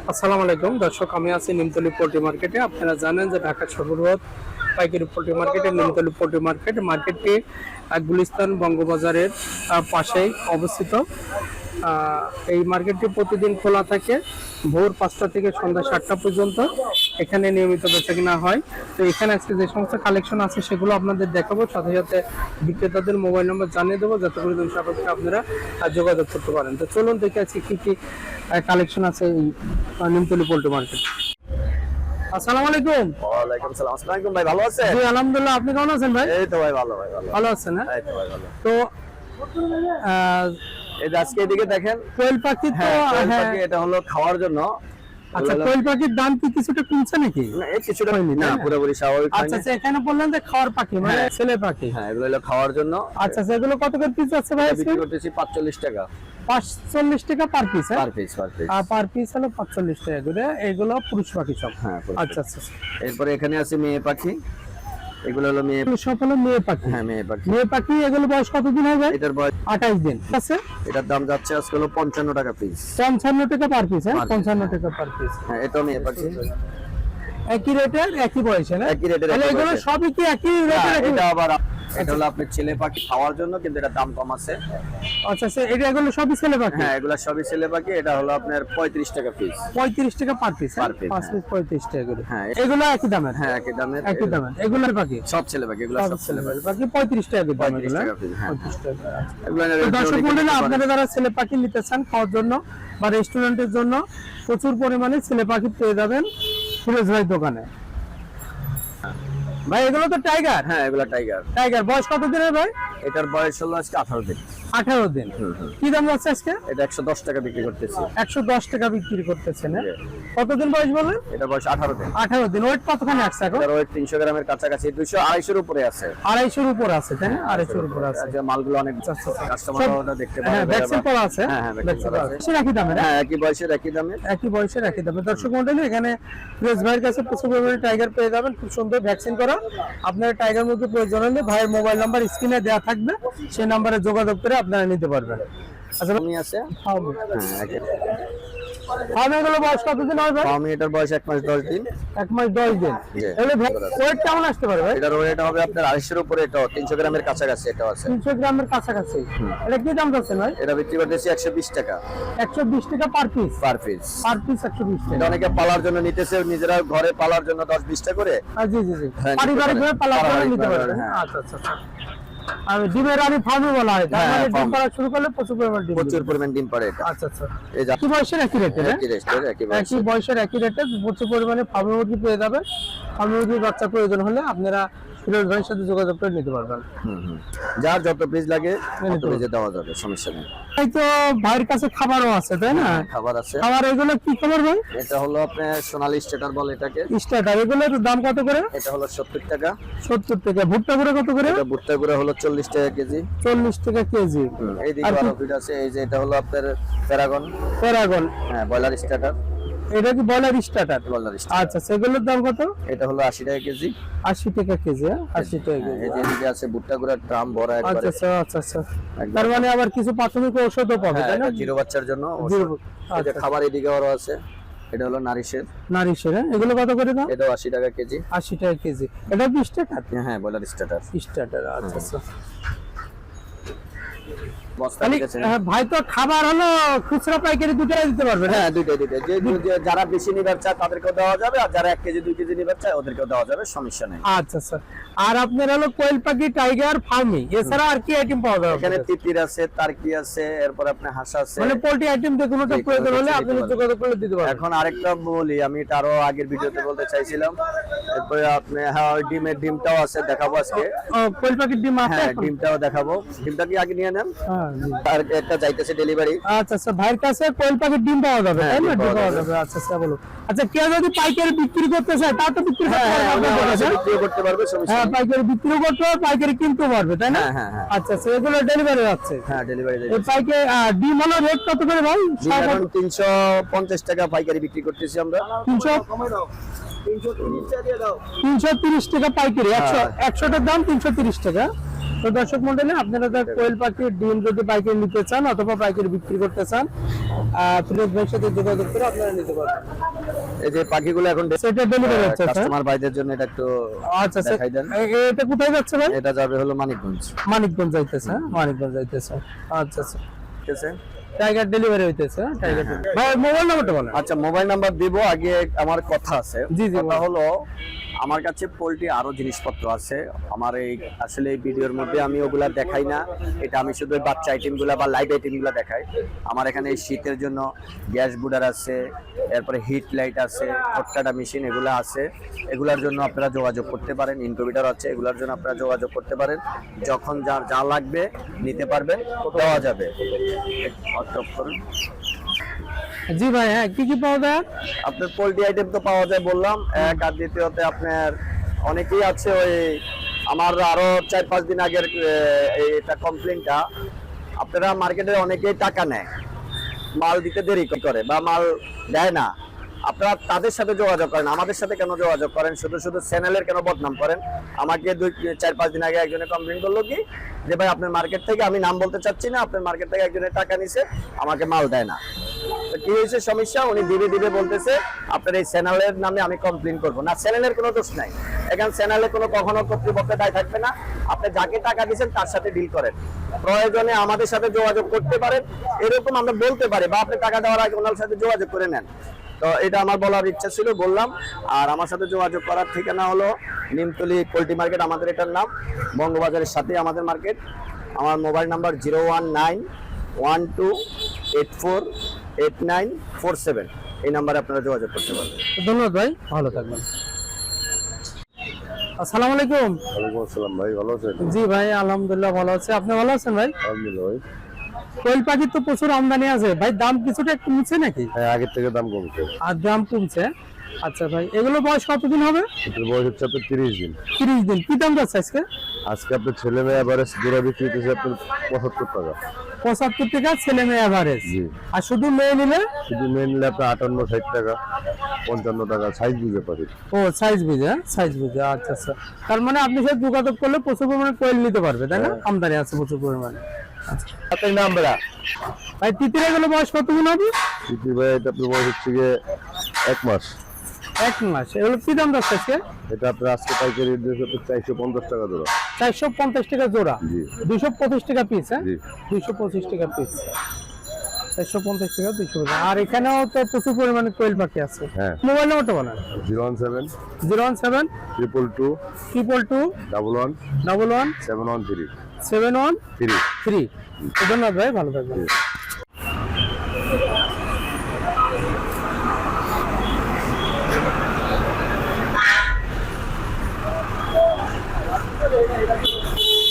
আসসালামু আলাইকুম। দর্শক, আমি আছি নিমতলি পোল্ট্রি মার্কেটে। আপনারা জানেন যে ঢাকা সর্ববৃহৎ পাইকারি পোল্ট্রি মার্কেটে নিমতলি পোল্ট্রি মার্কেট, মার্কেটটি গুলিস্তান বঙ্গবাজারের পাশেই অবস্থিত। এই মার্কেটটি প্রতিদিন খোলা থাকে ভোর পাঁচটা থেকে সন্ধ্যা সাতটা পর্যন্ত এখানে নিয়মিত বেচা কিনা হয়। তো এখানে আজকে যে সমস্ত কালেকশন আছে সেগুলো আপনাদের দেখাবো সাথে সাথে বিক্রেতাদের মোবাইল নম্বর জানিয়ে দেবো যাতে করে সাপেক্ষে আপনারা যোগাযোগ করতে পারেন। তো চলুন দেখে আছি কি কি কালেকশন আছে এই নিমতলি পোল্ট্রি মার্কেট। আসসালামু আলাইকুম। ওয়ালাইকুম সালাম। আসসালামু আলাইকুম ভাই ভালো আছেন? জি আলহামদুলিল্লাহ আপনি কেমন আছেন ভাই? এই তো ভাই ভালো ভাই ভালো। ভালো আছেন হ্যাঁ? এই তো ভাই ভালো। তো এই যে আজকে এদিকে দেখেন। কোয়েল পাখি তো হ্যাঁ হ্যাঁ। পাখি এটা হলো খাওয়ার জন্য। আচ্ছা কোয়েল পাখির দাম কি কিছুটা কমছে নাকি? না, কিছুটা হয়নি, না পুরোপুরি স্বাভাবিক আচ্ছা আচ্ছা এখানে বললেন যে খাওয়ার পাখি মানে হ্যাঁ। ছেলে পাখি। হ্যাঁ এগুলো হলো খাওয়ার জন্য। আচ্ছা আচ্ছা কত করে পিস আছে ভাই বিক্রি করতেছি পাঁচচল্লিশ টাকা। পাঁচচল্লিশ টাকা per piece per piece per piece আর পার পিস হলো পাঁচচল্লিশ টাকা করে। এগুলো পুরুষ পাখি সব। হ্যাঁ আচ্ছা আচ্ছা আচ্ছা। এরপরে এখানে আছে মেয়ে পাখি। এগুলো হলো মেয়ে সব হলো মেয়ে পাখি। হ্যাঁ মেয়ে পাখি। মেয়ে পাখি এগুলো বয়স কতদিন হবে? এটার বয়স আঠাশ দিন। আছে? এটার দাম যাচ্ছে আজকে হলো পঞ্চান্ন টাকা পিস পঞ্চান্ন টাকা পার পিস হ্যাঁ? পঞ্চান্ন হ্যাঁ। টাকা পার পিস হ্যাঁ এটাও মেয়ে পাখি। একই রেটের একই বয়সে না একই রেটের, এগুলো সবই কি একই হ্যাঁ, রেটের এটা আবার এটা হলো আপনার ছেলে পাখি খাওয়ার জন্য কিন্তু এটা দাম কম আছে। আচ্ছা আচ্ছা এটা এগুলো সবই ছেলে পাখি? হ্যাঁ এগুলা সবই ছেলে পাখি এটা হলো আপনার পঁয়ত্রিশ টাকা পিস পঁয়ত্রিশ টাকা পার পিস piece, পাঁচ হ্যাঁ। পিস পঁয়ত্রিশ টাকা করে। হ্যাঁ। এগুলো একই দামের? হ্যাঁ একই দামের। একই দামের। এগুলোর পাখি? সব ছেলে পাখি এগুলো সব ছেলে পাখি। পাখি। পঁয়ত্রিশ টাকা করে দাম এগুলো টাকা piece, হ্যাঁ। পঁয়ত্রিশ টাকা। এগুলো দর্শক মন্ডলী আপনারা যারা ছেলে পাখি নিতে চান খাওয়ার জন্য বা রেস্টুরেন্টের জন্য প্রচুর পরিমাণে ছেলে পাখি পেয়ে যাবেন ফিরোজ ভাই দোকানে। ভাই এগুলো তো টাইগার হ্যাঁ এগুলো টাইগার টাইগার বয়স কত দিনের ভাই? এটার বয়স হলো আজকে আঠারো দিন। আঠারো দিন। কি দাম যাচ্ছে আজকে? এটা একশো দশ টাকা বিক্রি করতেছি। একশো দশ টাকা বিক্রি করতেছেন হ্যাঁ? কতদিন বয়স বলেন? এটা বয়স আঠারো দিন। আঠারো দিন। ওয়েট কতখানি আসছে এখন? ওয়েট তিনশো গ্রামের কাছাকাছি দুইশো আড়াইশোর উপরে আছে। আড়াইশোর উপর আছে তাই না? আড়াইশোর উপর আছে। মালগুলো অনেক আচ্ছা, আচ্ছা। কাস্টমার দেখতে হ্যাঁ পাবে ভ্যাকসিন করা আছে? হ্যাঁ, হ্যাঁ, ভ্যাকসিন আছে। আছে। একই দামের হ্যাঁ? হ্যাঁ একই বয়সের একই দামে একই বয়সের একই দামে দর্শক মন্ডলী এখানে ফিরোজ ভাইয়ের কাছে প্রচুর পরিমাণে টাইগার পেয়ে যাবেন। খুব সুন্দর ভ্যাকসিন করা। আপনার টাইগার মধ্যে প্রয়োজন হলে ভাইয়ের মোবাইল নাম্বার স্ক্রিনে দেওয়া থাকবে সেই নাম্বারে যোগাযোগ করে আপনারা নিতে পারবেন। আচ্ছা আছে? ফার্মে হ্যাঁ একই ফার্মে এগুলো বয়স কতদিন হবে আমি এটার বয়স এক মাস দশ দিন। এক মাস দশ দিন। জি। ওয়েট কেমন আসতে পারে ভাই? এটার ওয়েট হবে আপনার আড়াইশোর উপরে এটাও তিনশো গ্রামের কাছাকাছি এটাও আছে। তিনশো গ্রামের কাছাকাছি। এটা কি দাম যাচ্ছে ভাই? এটা বিক্রি করতেছি একশো বিশ টাকা। একশো বিশ টাকা পার পিস পার পার বিশ টাকা। অনেকে পালার জন্য নিতেছে নিজেরা ঘরে পালার জন্য দশ বিশটা করে। জি জি জি। হ্যাঁ, পারিবারিক ভাবে করে পারিবারিক নিতে পারবেন হ্যাঁ। আচ্ছা আচ্ছা আচ্ছা। আর ডিমের রানী ফার্মে বলা হয়। তার হ্যাঁ, মানে ডিম পাড়া শুরু করলে প্রচুর পরিমাণ ডিম প্রচুর পরিমাণ ডিম পাড়ে এটা। আচ্ছা আচ্ছা। এই যা একই বয়সের একই রেটে একই বয়সের। একই রেটে প্রচুর পরিমাণে ফার্মে মুরগি পেয়ে যাবেন মুরগির বাচ্চা প্রয়োজন হলে আপনারা ফিরোজ ভাইয়ের সাথে যোগাযোগ করে নিতে পারবেন। যার যত পিস লাগে নিতে তত পিসে দেওয়া যাবে সমস্যা নেই। এই তো ভাইয়ের কাছে খাবারও আছে তাই না? খাবার আছে। খাবার এগুলো কি খাবার ভাই? এটা হলো আপনার সোনালি স্টেটার বলে এটাকে। স্টার্টার এগুলোর দাম কত করে? এটা হলো সত্তর টাকা। সত্তর টাকা। ভুট্টা করে কত করে? এটা ভুট্টা গুঁড়ো হলো চল্লিশ টাকা কেজি। চল্লিশ টাকা কেজি। হুম, এইদিকে আরও আছে এই যে এটা হলো আপনার প্যারাগন। প্যারাগন। হ্যাঁ ব্রয়লার স্টার্টার এটা কি বয়লার স্টার্টার? স্টার্টার। আচ্ছা সেগুলোর দাম কত? এটা হলো আশি টাকা কেজি। আশি টাকা কেজি হ্যাঁ? আশি টাকা হ্যাঁ, কেজি। এই যে আছে ভুট্টা গুঁড়ার ড্রাম ভরা আচ্ছা একবারে। আচ্ছা আচ্ছা আচ্ছা একদম। তার মানে আবার কিছু প্রাথমিক ঔষধও পাবে হ্যাঁ তাই না? জিরো বাচ্চার জন্য জিরো এই আচ্ছা। খাবার এদিকে আরও আছে এটা হলো নারিশের। নারিশের হ্যাঁ? এগুলো কত করে দাম? এটাও আশি টাকা কেজি। আশি টাকা কেজি। এটা বিশ টাকা হ্যাঁ ব্রয়লার স্টার্টার। স্টার্টার আচ্ছা আচ্ছা। বস্তা হ্যাঁ, ভাই তো খাবার হলো খুচরা পাইকারি দুটাই দিতে পারবে হ্যাঁ যে যারা বেশি নিবার চায় তাদেরকেও দেওয়া যাবে আর যারা এক কেজি দুই কেজি নিবার চায় ওদেরকেও দেওয়া যাবে সমস্যা নেই। আচ্ছা স্যার আর আপনার হলো কোয়েল পাখি টাইগার ফার্মি এছাড়া আর কি আইটেম পাওয়া যাবে এখানে তিতির আছে তারকি আছে এরপর আপনার হাঁস আছে। মানে পোল্ট্রি আইটেম যে কোনোটা প্রয়োজন হলে আপনি যোগাযোগ করে দিতে পারবেন। এখন আরেকটা বলি আমি এটা আরও আগের ভিডিওতে বলতে চাইছিলাম। এরপরে আপনি হ্যাঁ ডিমের ডিমটাও আছে দেখাবো আজকে। কোয়েল পাখির ডিম আছে হ্যাঁ ডিমটাও দেখাবো। ডিমটা কি আগে নিয়ে নেন? হ্যাঁ। আর একটা যাইতেছে ডেলিভারি আচ্ছা আচ্ছা ভাইয়ের কাছে কোয়েল পাখির ডিম পাওয়া যাবে হ্যাঁ, তাই না? ডিম ডিম পাওয়া পাওয়া যাবে। আচ্ছা আচ্ছা বলো আচ্ছা কেউ যদি পাইকারি বিক্রি করতে চায় তা তো বিক্রি করতে হ্যাঁ পারবে হ্যাঁ পাইকারি বিক্রিও করতে পারবে পাইকারি কিনতে পারবে তাই না? হ্যাঁ হ্যাঁ হ্যাঁ। আচ্ছা আচ্ছা এগুলো ডেলিভারি যাচ্ছে হ্যাঁ ডেলিভারি এই পাইকারি ডিম হলো রেট কত করে ভাই? এখন তিনশো পঞ্চাশ টাকা পাইকারি বিক্রি করতেছি আমরা। তিনশো? তিনশো তিরিশ টাকা পাইকারি একশো হ্যাঁ। একশোটার দাম তিনশো তিরিশ টাকা। তো দর্শক মন্ডলী আপনারা কোয়েল পাখির ডিম যদি পাইকারি নিতে চান অথবা পাইকারি বিক্রি করতে চান ফিরোজ ভাইয়ের সাথে যোগাযোগ করে আপনারা নিতে পারবেন। এই যে পাখিগুলো এখন সেটা ডেলিভারি হচ্ছে কাস্টমার ভাইদের জন্য এটা একটু আচ্ছা স্যার দেখাই দেন। এটা কোথায় যাচ্ছে ভাই? এটা যাবে হলো মানিকগঞ্জ। মানিকগঞ্জ যাইতেছে হ্যাঁ? মানিকগঞ্জ যাইতেছে। আচ্ছা আচ্ছা ঠিক আছে? টাইগার ডেলিভারি হইতেছে হ্যাঁ? টাইগার ভাই মোবাইল নাম্বারটা বলেন। আচ্ছা মোবাইল নাম্বার দিব আগে আমার কথা আছে। জি, জি, কথা হলো আমার কাছে পোল্ট্রি আরও জিনিসপত্র আছে। আমার এই আসলে এই ভিডিওর মধ্যে আমি ওগুলা দেখাই না। এটা আমি শুধু বাচ্চা আইটেমগুলা বা লাইট আইটেমগুলা দেখাই। আমার এখানে এই শীতের জন্য গ্যাস বুডার আছে এরপরে হিট লাইট আছে ফটকাটা মেশিন এগুলা আছে। এগুলার জন্য আপনারা যোগাযোগ করতে পারেন ইনকিউবেটর আছে এগুলার জন্য আপনারা যোগাযোগ করতে পারেন। যখন যার যা লাগবে নিতে পারবেন দেওয়া যাবে। হোয়াটসঅ্যাপ করেন। জি ভাই হ্যাঁ কি কি পাওয়া যায়? আপনার পোলট্রি আইটেম তো পাওয়া যায় বললাম। এক আর দ্বিতীয়তে আপনার অনেকেই আছে ওই আমার আরও চার পাঁচ দিন আগের এটা কমপ্লেনটা আপনারা মার্কেটে অনেকেই টাকা নেয়। মাল দিতে দেরি করে বা মাল দেয় না। আপনারা তাদের সাথে যোগাযোগ করেন, আমাদের সাথে কেন যোগাযোগ করেন, শুধু শুধু চ্যানেলের কেন বদনাম করেন? আমাকে দুই, চার, পাঁচ দিন আগে একজনে কমপ্লেন করল কি, যে ভাই আপনার মার্কেট থেকে আমি নাম বলতে চাচ্ছি না, আপনার মার্কেট থেকে একজনে টাকা নিছে, আমাকে মাল দেয় না। কি হয়েছে সমস্যা? উনি ধীরে ধীরে বলতেছে, আপনার এই চ্যানেলের নামে আমি কমপ্লেন করব। না, চ্যানেলের কোনো দোষ নাই। এখানে চ্যানেলে কোনো কখনো কর্তৃপক্ষের দায় থাকবে না। আপনি যাকে টাকা দিয়েছেন, তার সাথে ডিল করেন। প্রয়োজনে আমাদের সাথে যোগাযোগ করতে পারেন। এরকম আমরা বলতে পারি বা আপনি টাকা দেওয়ার আগে ওনার সাথে যোগাযোগ করে নেন। তো এটা আমার বলার ইচ্ছা ছিল বললাম। আর আমার সাথে যোগাযোগ করার ঠিকানা হলো নিমতলি পোলট্রি মার্কেট আমাদের এটার নাম বঙ্গবাজারের সাথে আমাদের মার্কেট। আমার mobile number zero one nine one two eight four eight nine four seven. এই নাম্বারে আপনারা যোগাযোগ করতে পারবেন। ধন্যবাদ ভাই ভালো থাকবেন। আসসালামু আলাইকুম। ওয়ালাইকুম আসসালাম ভাই ভালো আছেন? জি ভাই আলহামদুলিল্লাহ ভালো আছে। আপনি ভালো আছেন ভাই? আলহামদুলিল্লাহ ভাই। কোয়েল পাখির তো প্রচুর আমদানি আছে। ভাই দাম কিছুটা একটু নিচ্ছে নাকি? হ্যাঁ আগের থেকে দাম কমছে। আর দাম কমছে? আচ্ছা ভাই এগুলো বয়স কতদিন হবে? বয়স হচ্ছে আপনার তিরিশ দিন। তিরিশ দিন। কি দাম যাচ্ছে আজকে? আজকে আপনার ছেলে মেয়ে এভারেজ জোড়া বিক্রি আপনার পঁচাত্তর টাকা। পঁচাত্তর টাকা ছেলে মেয়ে অ্যাভারেজ জি। আর শুধু মেয়ে নিলে? শুধু মেয়ে নিলে আপনার আটান্ন ষাট টাকা পঞ্চান্ন টাকা সাইজ বুঝে পারি ও সাইজ বুঝে সাইজ বুঝে আচ্ছা আচ্ছা। তার মানে আপনি সাথে যোগাযোগ করলে প্রচুর পরিমাণে কোয়েল নিতে পারবে তাই না? আমদানি আছে প্রচুর পরিমাণে। আচ্ছা আপনার নাম্বার ভাই তিতিরে গেলে বয়স কতদিন হবে? তৃতীয় ভাই এটা আপনার বয়স হচ্ছে গিয়ে এক মাস। এক মাস। এগুলো কি দাম যাচ্ছে আজকে? এটা আপনার আজকে পাইকারি দিয়েছে আপনার চারশো পঞ্চাশ টাকা জোড়া। চারশো পঞ্চাশ টাকা জোড়া। জি। দুইশো পঁচিশ টাকা পিস হ্যাঁ? জি। দুইশো পঁচিশ টাকা পিস চারশো পঞ্চাশ টাকা দুইশো আর এখানেও তো প্রচুর পরিমাণে কোয়েল পাখি আছে। হ্যাঁ। মোবাইল নাম্বারটা বলেন। Zero one seven. Zero one seven. Triple two. Triple two. Double one. Double one. Seven one three. Seven one three three ধন্যবাদ ভাই ভালো থাকবেন।